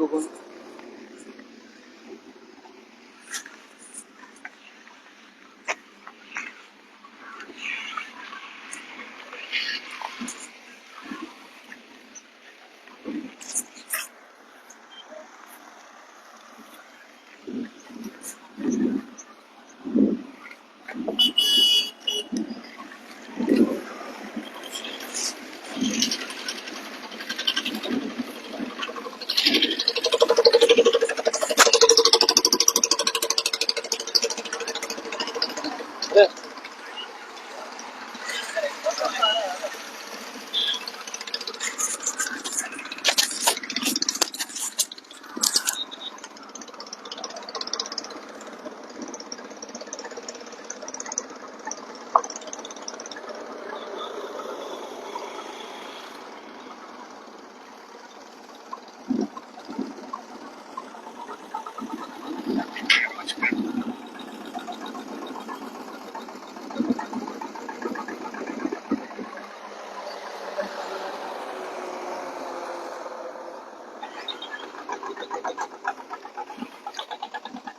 લોકોને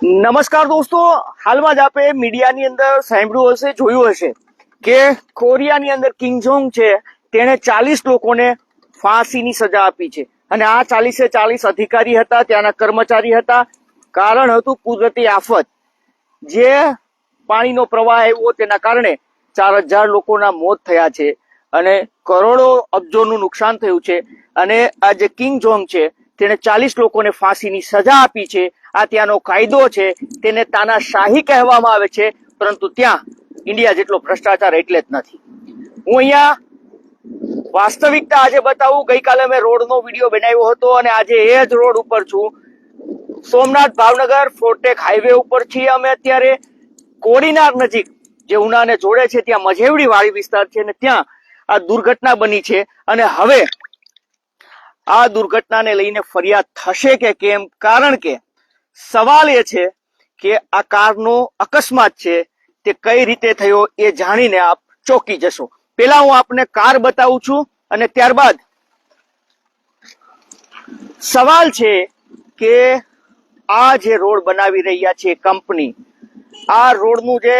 નમસ્કાર દોસ્તો, હાલમાં જ આપણે મીડિયાની અંદર સાંભળ્યું હશે, જોયું હશે કે કોરિયાની અંદર કિંગ જોંગ છે, તેણે ચાલીસ લોકોને ફાંસીની સજા આપી છે. અને આ ચાલીસે ચાલીસ અધિકારી હતા, ત્યાંના કર્મચારી હતા. કારણ હતું કુદરતી આફત. જે પાણીનો પ્રવાહ આવ્યો તેના કારણે ચાર હજાર લોકોના મોત થયા છે અને કરોડો અબજોનું નુકસાન થયું છે. અને આ જે કિંગ જોંગ છે, તેણે ચાલીસ લોકોને ફાંસીની સજા આપી છે. આ ત્યાંનો કાયદો છે, તેને તાનાશાહી કહેવામાં આવે છે, પરંતુ ત્યાં ઇન્ડિયા જેટલો ભ્રષ્ટાચાર એટલે જ નથી. હું અહીંયા વાસ્તવિકતા આજે બતાવું. ગઈકાલે મેં રોડનો વીડિયો બનાવ્યો હતો અને આજે એ જ રોડ ઉપર છું. સોમનાથ ભાવનગર ફોર્ટેક હાઈવે ઉપર છીએ અમે અત્યારે. કોડીનાર નજીક જે ઉનાને જોડે છે, ત્યાં મજેવડી વાળી વિસ્તાર છે અને ત્યાં આ દુર્ઘટના બની છે. અને હવે આ દુર્ઘટનાને લઈને ફરિયાદ થશે કે કેમ? કારણ કે સવાલ એ છે કે આ કારનો અકસ્માત છે, તે કઈ રીતે થયો એ જાણીને આપ ચોકી જશો. પેલા હું આપને કાર બતાવું છું અને ત્યારબાદ સવાલ છે કે આ જે રોડ બનાવી રહ્યા છે કંપની, આ રોડનું જે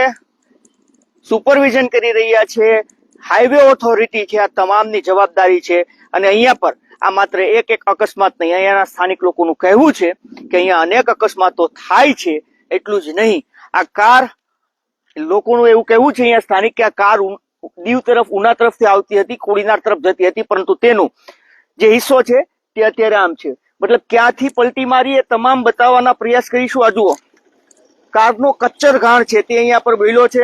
સુપરવિઝન કરી રહ્યા છે, હાઈવે ઓથોરિટી છે, આ તમામની જવાબદારી છે અને અહીંયા પર આ માત્ર એક એક અકસ્માત નહીં. અહીંયાના સ્થાનિક લોકોનું કહેવું છે કે અહીંયા અનેક અકસ્માતો થાય છે, એટલું જ નહીં. આ કાર, લોકોનું એવું કહેવું છે, અહીંયા સ્થાનિક કે આ કાર દીવ તરફ, ઉના તરફથી આવતી હતી, કોડીનાર તરફ જતી હતી, પરંતુ તેનું જે હિસ્સો છે તે અત્યારે આમ છે. મતલબ ક્યાંથી પલટી મારી એ તમામ બતાવવાના પ્રયાસ કરીશું. આ જુઓ. કારનો કચ્ચર ઘાણ છે, તે અહીંયા પર બેલો છે.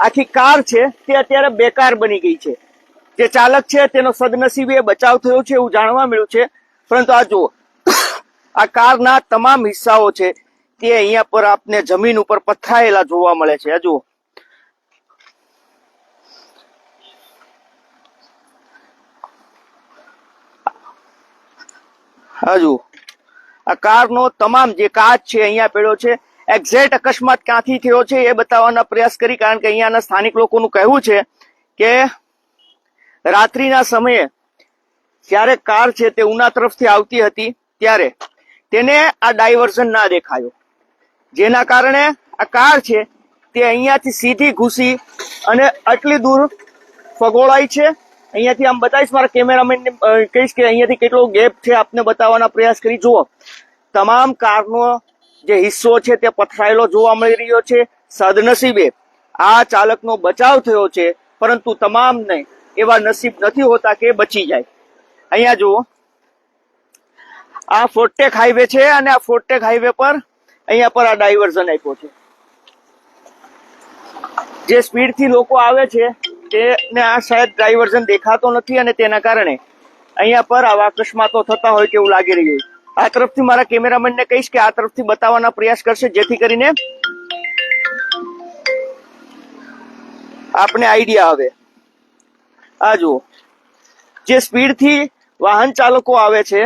આખી કાર છે, તે અત્યારે બેકાર બની ગઈ છે. જે ચાલક છે, તેનો સદનસીબે બચાવ થયો છે એવું જાણવા મળ્યું છે. પરંતુ આ જુઓ, આ કારના તમામ હિસ્સાઓ છે, તે અહીંયા પર આપને જમીન ઉપર પથરાયેલા જોવા મળે છે. જુઓ. હજુ આ કારનો તમામ જે કાચ છે અહીંયા પડ્યો છે, એક્ઝેક્ટ અકસ્માત ક્યાંથી થયો છે એ બતાવવાના પ્રયાસ કરી, કારણ કે અહીંયાના સ્થાનિક લોકોનું કહેવું છે કે રાત્રિના સમયે જ્યારે કાર છે તે ઉના તરફથી આવતી હતી, ત્યારે તેને આ ડાયવર્ઝન ના દેખાયો. જેના કારણે આ કાર છે તે અહીંયાથી સીધી ઘૂસી અને આટલી દૂર ફગોળાઈ છે. અહીંયાથી આમ બતાવીશ, મારા કેમેરામેન કહીશ કે અહીંયાથી કેટલો ગેપ છે આપને બતાવવાના પ્રયાસ કરી. જુઓ, તમામ કારનો જે હિસ્સો છે તે પથરાયેલો જોવા મળી રહ્યો છે. સદનસીબે આ ચાલકનો બચાવ થયો છે, પરંતુ તમામને એવા નસીબ નથી હોતા કે બચી જાય. અહીંયા જુઓ. આ ફોર્ટેક હાઈવે છે અને આ ફોર્ટેક હાઈવે પર અહીંયા પર આ ડાયવર્ઝન આપ્યો છે. જે સ્પીડથી લોકો આવે છે, તેને આ શાયદ ડાયવર્ઝન દેખાતો નથી અને તેના કારણે અહીંયા પર આવા અકસ્માતો થતા હોય તેવું લાગી રહ્યું. આ તરફથી મારા કેમેરામેનને કહીશ કે આ તરફથી બતાવવાના પ્રયાસ કરશે, જેથી કરીને આપણે આઈડિયા આવે. આ જુઓ. જે સ્પીડથી વાહન ચાલકો આવે છે,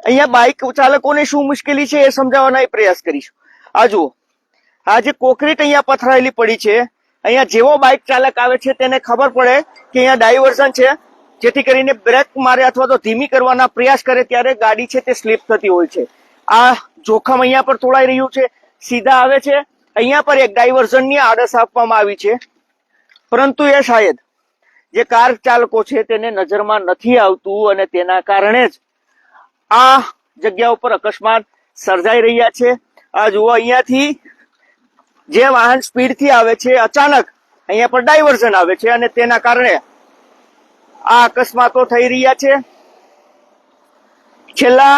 અહીંયા બાઇક ચાલકોને શું મુશ્કેલી છે એ સમજાવવાના પ્રયાસ કરીશું. આ જુઓ. આ જે કોકરીટ અહીંયા પથરાયેલી પડી છે, અહીંયા જેવો બાઇક ચાલક આવે છે તેને ખબર પડે કે અહીંયા ડાયવર્ઝન છે, જેથી કરીને બ્રેક મારે અથવા તો ધીમી કરવાના પ્રયાસ કરે ત્યારે ગાડી છે તે સ્લીપ થતી હોય છે. આ જોખમ અહીંયા પર તોડાઈ રહ્યું છે, સીધા આવે છે, અહીંયા પર એક ડાયવર્ઝનની આડસ આપવામાં આવી છે. પરંતુ એ શાયદ જે કાર ચાલકો છે તેને નજરમાં નથી આવતું અને તેના કારણે જ આ જગ્યા ઉપર અકસ્માત સર્જાઈ રહ્યા છે. આ જુઓ, અહીંયાથી જે વાહન સ્પીડથી આવે છે, અચાનક અહીંયા પર ડાયવર્ઝન આવે છે અને તેના કારણે આ અકસ્માતો થઈ રહ્યા છે. છેલ્લા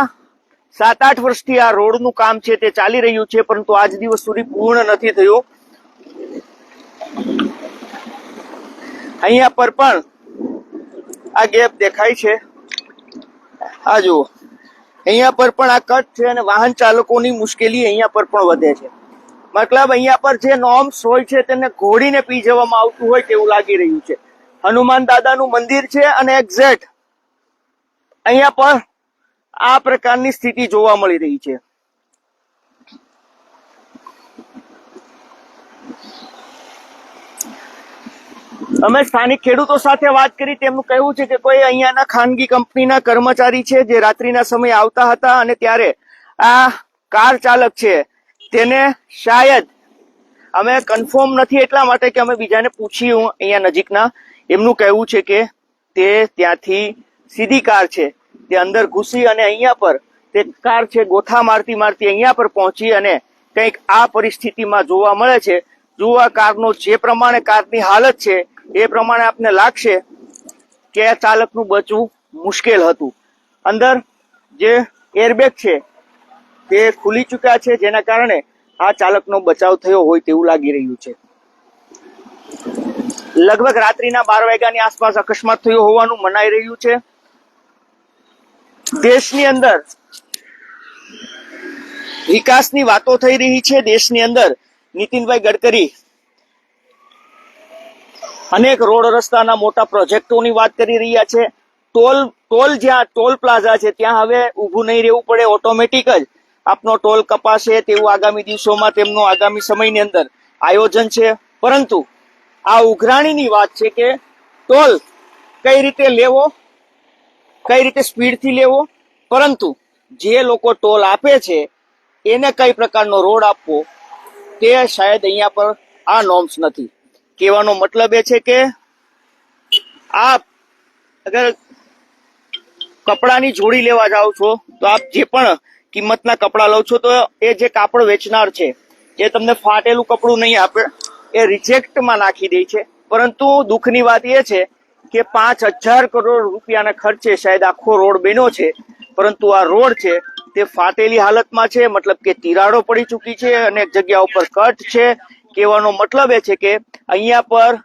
સાત આઠ વર્ષથી આ રોડનું કામ છે તે ચાલી રહ્યું છે, પરંતુ આજ દિવસ સુધી પૂર્ણ નથી થયું. અહીંયા પર પણ આ ગેપ દેખાય છે. આ જુઓ. અહીંયા પર પણ આ કટ છે અને વાહન ચાલકોની મુશ્કેલી અહીંયા પર પણ વધે છે. મતલબ અહીંયા પર જે નોર્મ્સ હોય છે તેને ઘોડીને પી જવામાં આવતું હોય તેવું લાગી રહ્યું છે. હનુમાન દાદાનું મંદિર છે અને એક્ઝેક્ટ અહીંયા પર આ પ્રકારની સ્થિતિ જોવા મળી રહી છે. અમે સ્થાનિક ખેડૂતો સાથે વાત કરી, તેમનું કહેવું છે કે કોઈ અહીંયાના ખાનગી કંપનીના કર્મચારી છે જે રાત્રિના સમયે આવતા હતા અને ત્યારે આ કાર ચાલક છે, તેને શાયદ અમે કન્ફર્મ નથી એટલા માટે કે અમે બીજાને પૂછ્યું અહીંયા નજીકના એમનું કહેવું છે કે તે ત્યાંથી સીધી કાર છે, તે અંદર ઘૂસી અને અહીંયા પર તે કાર છે, ગોથા મારતી મારતી અહીંયા પર પહોંચી અને કંઈક આ પરિસ્થિતિમાં જોવા મળે છે. જુઓ આ કારનો જે પ્રમાણે કારની હાલત છે એ પ્રમાણે આપને લાગશે કે આ ચાલકનું બચવું મુશ્કેલ હતું. અંદર જે એરબેગ છે, તે ખુલી ચૂક્યા છે, જેના કારણે આ ચાલકનો બચાવ થયો હોય તેવું લાગી રહ્યું છે. લગભગ રાત્રિના બાર વાગ્યાની આસપાસ અકસ્માત થયો હોવાનું મનાઈ રહ્યું છે. દેશની અંદર વિકાસની વાતો થઈ રહી છે. દેશની અંદર નીતિનભાઈ ગડકરી અનેક રોડ રસ્તાના મોટા પ્રોજેક્ટોની વાત કરી રહ્યા છે. ટોલ ટોલ જ્યાં, ટોલ પ્લાઝા છે, ત્યાં હવે ઊભું નહીં રહેવું પડે, ઓટોમેટિક જ આપનો ટોલ કપાશે તેવું આગામી દિવસોમાં તેમનું આગામી સમયની અંદર આયોજન છે. પરંતુ આ ઉઘરાણીની વાત છે કે ટોલ કઈ રીતે લેવો, કઈ રીતે સ્પીડથી લેવો? પરંતુ જે લોકો ટોલ આપે છે, એને કઈ પ્રકારનો રોડ આપવો, તે શાયદ અહીંયા પર આ નોર્મ્સ નથી. કહેવાનો મતલબ એ છે કે આપ અગર કપડાની જોડી લેવા જાઓ છો, તો આપ જે પણ કિંમતના કપડા લો છો, તો એ જે કાપડ વેચનાર છે, જે તમને ફાટેલું કપડું નહીં આપે, એ રિજેક્ટમાં નાખી દે છે. પરંતુ દુઃખની વાત એ છે કે પાંચ હજાર કરોડ રૂપિયાના ખર્ચે શાયદ આખો રોડ બન્યો છે, પરંતુ આ રોડ છે, તે ફાટેલી હાલતમાં છે, મતલબ કે તિરાડો પડી ચૂકી છે અનેક જગ્યા ઉપર કટ છે કહેવાનો મતલબ એ છે કે અહીંયા પર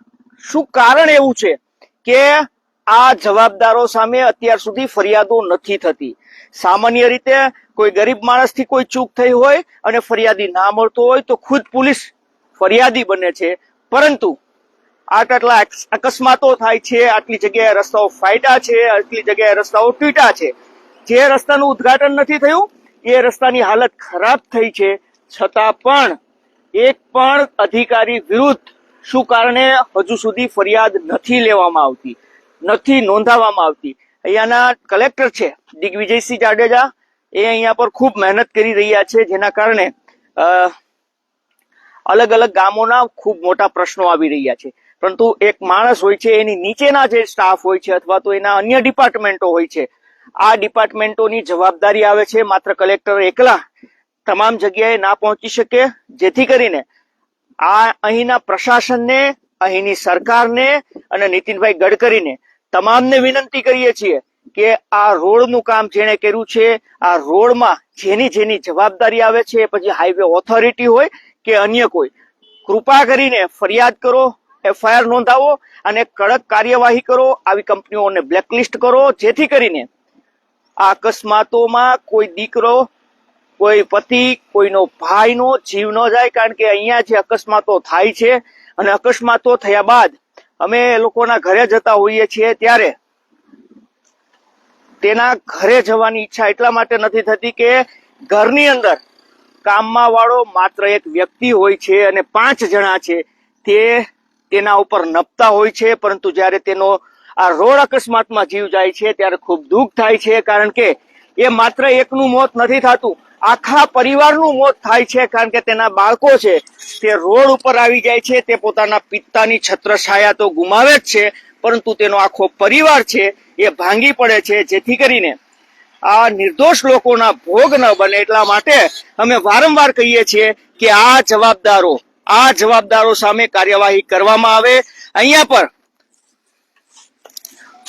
શું કારણ એવું છે કે આ જવાબદારો સામે અત્યાર સુધી ફરિયાદો નથી થતી? સામાન્ય રીતે કોઈ ગરીબ માણસથી કોઈ ચૂક થઈ હોય અને ફરિયાદી ના મળતો હોય તો ખુદ પોલીસ ફરિયાદી બને છે. પરંતુ આટલા અકસ્માતો થાય છે, આટલી જગ્યાએ રસ્તાઓ ફાયટા છે, આટલી જગ્યાએ રસ્તાઓ તૂટ્યા છે. જે રસ્તાનું ઉદ્ઘાટન નથી થયું, એ રસ્તાની હાલત ખરાબ થઈ છે. છતાં પણ એક પણ અધિકારી વિરુદ્ધ શું કારણે હજુ સુધી ફરિયાદ નથી લેવામાં આવતી, નથી નોંધાવવામાં આવતી? અહીંયાના કલેક્ટર છે, દિગ્વિજયસિંહ જાડેજા. એ અહીંયા પર ખૂબ મહેનત કરી રહ્યા છે, જેના કારણે અલગ અલગ ગામોના ખૂબ મોટા પ્રશ્નો આવી રહ્યા છે. પરંતુ એક માણસ હોય છે, એની નીચેના જે સ્ટાફ હોય છે અથવા તો એના અન્ય ડિપાર્ટમેન્ટો હોય છે, આ ડિપાર્ટમેન્ટોની જવાબદારી આવે છે. માત્ર કલેક્ટર એકલા તમામ જગ્યાએ ના પહોંચી શકે. જેથી કરીને આ અહીંના પ્રશાસનને, અહીંની સરકારને અને નીતિનભાઈ ગડકરીને તમામને વિનંતી કરીએ છીએ કે આ રોડનું કામ જેણે કર્યું છે, આ રોડમાં જેની જેની જવાબદારી આવે છે, પછી હાઈવે ઓથોરિટી હોય કે અન્ય કોઈ, કૃપા કરીને ફરિયાદ કરો, એફઆઈઆર નોંધાવો અને કડક કાર્યવાહી કરો, આવી કંપનીઓને બ્લેકલિસ્ટ કરો. જેથી કરીને આ અકસ્માતોમાં કોઈ દીકરો કોઈ પતિ, કોઈનો ભાઈનો જીવ ન જાય કારણ કે અહીંયા જે અકસ્માતો થાય છે અને અકસ્માતો થયા બાદ અમે લોકોના ઘરે જતા હોઈએ છીએ ત્યારે તેના ઘરે જવાની ઈચ્છા એટલા માટે નથી થતી કે ઘરની અંદર કામમાં વાળો માત્ર એક વ્યક્તિ હોય છે અને પાંચ જણા છે તે તેના ઉપર નપતા હોય છે, પરંતુ જ્યારે તેનો આ રોડ અકસ્માતમાં જીવ જાય છે ત્યારે ખૂબ દુઃખ થાય છે કારણ કે એ માત્ર એકનું મોત નથી થતું આખા પરિવારનું મોત થાય છે કારણ કે તેના બાળકો છે તે રોડ ઉપર આવી જાય છે, તે પોતાના પિતાની છત્રછાયા તો ગુમાવે જ છે, પરંતુ તેનો આખો પરિવાર છે એ ભાંગી પડે છે. જેથી કરીને આ નિર્દોષ લોકોના ભોગ ન બને એટલા માટે અમે વારંવાર કહીએ છીએ કે આ જવાબદારો આ જવાબદારો સામે કાર્યવાહી કરવામાં આવે. અહીંયા પર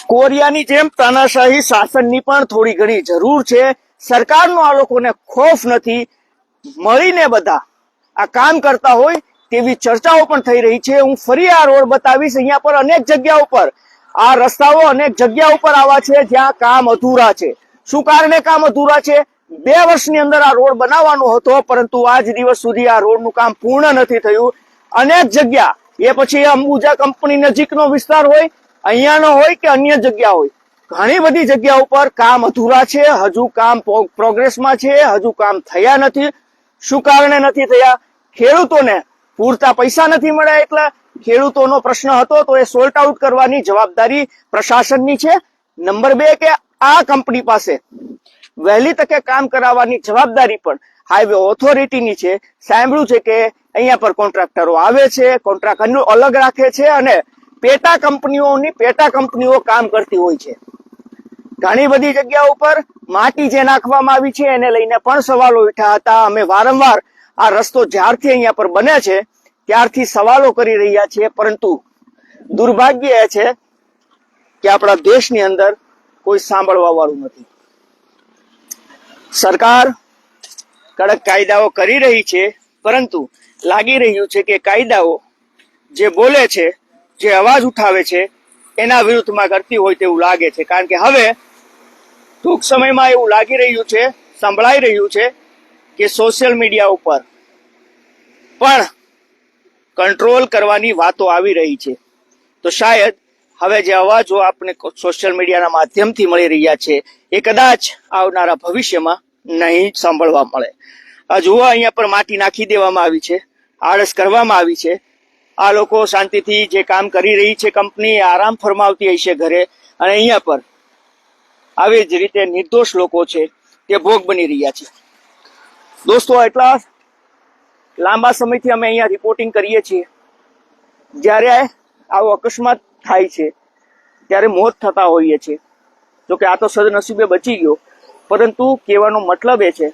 કોરિયાની જેમ તાનાશાહી શાસનની પણ થોડી ઘણી જરૂર છે. સરકારનો આ લોકોને ખોફ નથી. મળીને બધા આ કામ કરતા હોય તેવી ચર્ચાઓ પણ થઈ રહી છે. હું ફરી આ રોડ બતાવીશ અહીંયા પર અનેક જગ્યા ઉપર. આ રસ્તાઓ અનેક જગ્યા ઉપર આવા છે જ્યાં કામ અધૂરા છે. શું કારણે કામ અધૂરા છે? બે વર્ષની અંદર આ રોડ બનાવવાનો હતો, પરંતુ આજ દિવસ સુધી આ રોડનું કામ પૂર્ણ નથી થયું. અનેક જગ્યા, એ પછી અંબુજા કંપની નજીકનો વિસ્તાર હોય, અહીંયાનો હોય કે અન્ય જગ્યા હોય ઘણી બધી જગ્યા ઉપર કામ અધૂરા છે, હજુ કામ પ્રોગ્રેસમાં છે, હજુ કામ થયા નથી. શું કારણે નથી થયા? ખેડૂતોને પૂરતા પૈસા નથી મળ્યા એટલે. ખેડૂતોનો પ્રશ્ન હતો, તો એ સોલ્ટ આઉટ કરવાની જવાબદારી પ્રશાસનની છે. નંબર બે કે આ કંપની પાસે વહેલી તકે કામ કરાવવાની જવાબદારી પણ હાઈવે ઓથોરિટીની છે. સાંભળ્યું છે કે અહીંયા પર કોન્ટ્રાક્ટરો આવે છે, કોન્ટ્રાક્ટ અલગ રાખે છે અને પેટા કંપનીઓની, પેટા કંપનીઓ કામ કરતી હોય છે. ઘણી બધી જગ્યા ઉપર માટી જે નાખવામાં આવી છે એને લઈને પણ સવાલો ઉઠ્યા હતા. અમે વારંવાર આ રસ્તો જ્યારથી અહીંયા પર બને છે, ત્યારથી સવાલો કરી રહ્યા છીએ, પરંતુ દુર્ભાગ્ય એ છે કે આપણા દેશની અંદર કોઈ સાંભળવા વાળું નથી. સરકાર કડક કાયદાઓ કરી રહી છે, પરંતુ લાગી રહ્યું છે કે કાયદાઓ જે બોલે છે, જે અવાજ ઉઠાવે છે, એના વિરુદ્ધમાં કરતી હોય તેવું લાગે છે. કારણ કે હવે ટૂંક સમયમાં એવું લાગી રહ્યું છે, સંભળાઈ રહ્યું છે કે સોશિયલ મીડિયા ઉપર પણ કંટ્રોલ કરવાની વાતો આવી રહી છે. તો શાયદ હવે જે અવાજો આપણે સોશિયલ મીડિયાના માધ્યમથી મળી રહ્યા છે, એ કદાચ આવનારા ભવિષ્યમાં નહીં સાંભળવા મળે. આ જુઓ અહીંયા પર માટી નાખી દેવામાં આવી છે, આળસ કરવામાં આવી છે. આ લોકો શાંતિથી જે કામ કરી રહી છે કંપની આરામ ફરમાવતી હશે ઘરે અને અહીંયા પર આવી જ રીતે નિર્દોષ લોકો છે તે ભોગ બની રહ્યા છે. દોસ્તો એટલા લાંબા સમયથી અમે અહીંયા રિપોર્ટિંગ કરીએ છીએ. જ્યારે આવો અકસ્માત થાય છે, ત્યારે મોત થતા હોઈએ છે જો કે આ તો સદનસીબે બચી ગયો. પરંતુ કહેવાનો મતલબ એ છે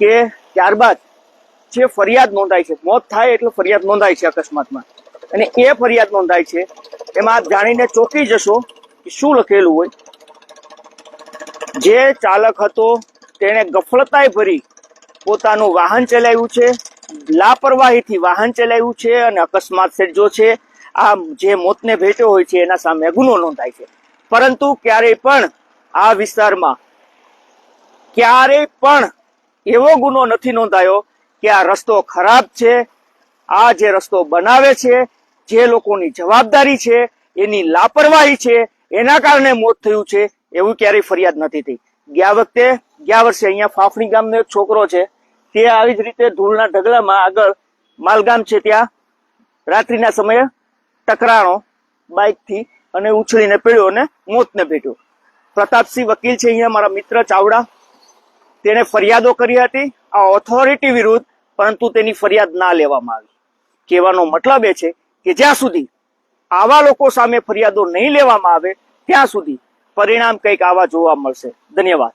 કે ત્યારબાદ જે ફરિયાદ નોંધાય છે, મોત થાય એટલે ફરિયાદ નોંધાય છે અકસ્માતમાં. અને એ ફરિયાદ નોંધાય છે, એમાં જાણીને ચોંકી જશો કે શું લખેલું હોય. જે ચાલક હતો, તેણે ગફલતાએ ભરી પોતાનું વાહન ચલાવ્યું છે. લાપરવાહીથી વાહન ચલાવ્યું છે અને અકસ્માત સર્જો છે. આ જે મોતને ભેટ્યો હોય છે, એના સામે ગુનો નોંધાય છે. પરંતુ ક્યારેય પણ આ વિસ્તારમાં ક્યારેય પણ એવો ગુનો નથી નોંધાયો કે આ રસ્તો ખરાબ છે. આ જે રસ્તો બનાવે છે, જે લોકોની જવાબદારી છે, એની લાપરવાહી છે, એના કારણે મોત થયું છે. એવું ક્યારેય ફરિયાદ નથી થઈ. ગયા વખતે, ગયા વર્ષે અહીંયા ફાફણી ગામનો એક છોકરો છે, તે આવી જ રીતે ધૂળના ઢગલામાં આગળ માલગામ છે ત્યાં. રાત્રિના સમયે ટકરાણો બાઇકથી અને ઉછળીને પડ્યો અને મોતને ભેટ્યો. પ્રતાપસિંહ વકીલ છે અહીંયા મારા મિત્ર ચાવડા. તેણે ફરિયાદો કરી હતી, આ ઓથોરિટી વિરુદ્ધ, પરંતુ તેની ફરિયાદ ના લેવામાં આવી. કહેવાનો મતલબ એ છે કે જ્યાં સુધી આવા લોકો સામે ફરિયાદો નહીં લેવામાં આવે, ત્યાં સુધી પરિણામ કંઈક આવા જોવા મળશે. ધન્યવાદ.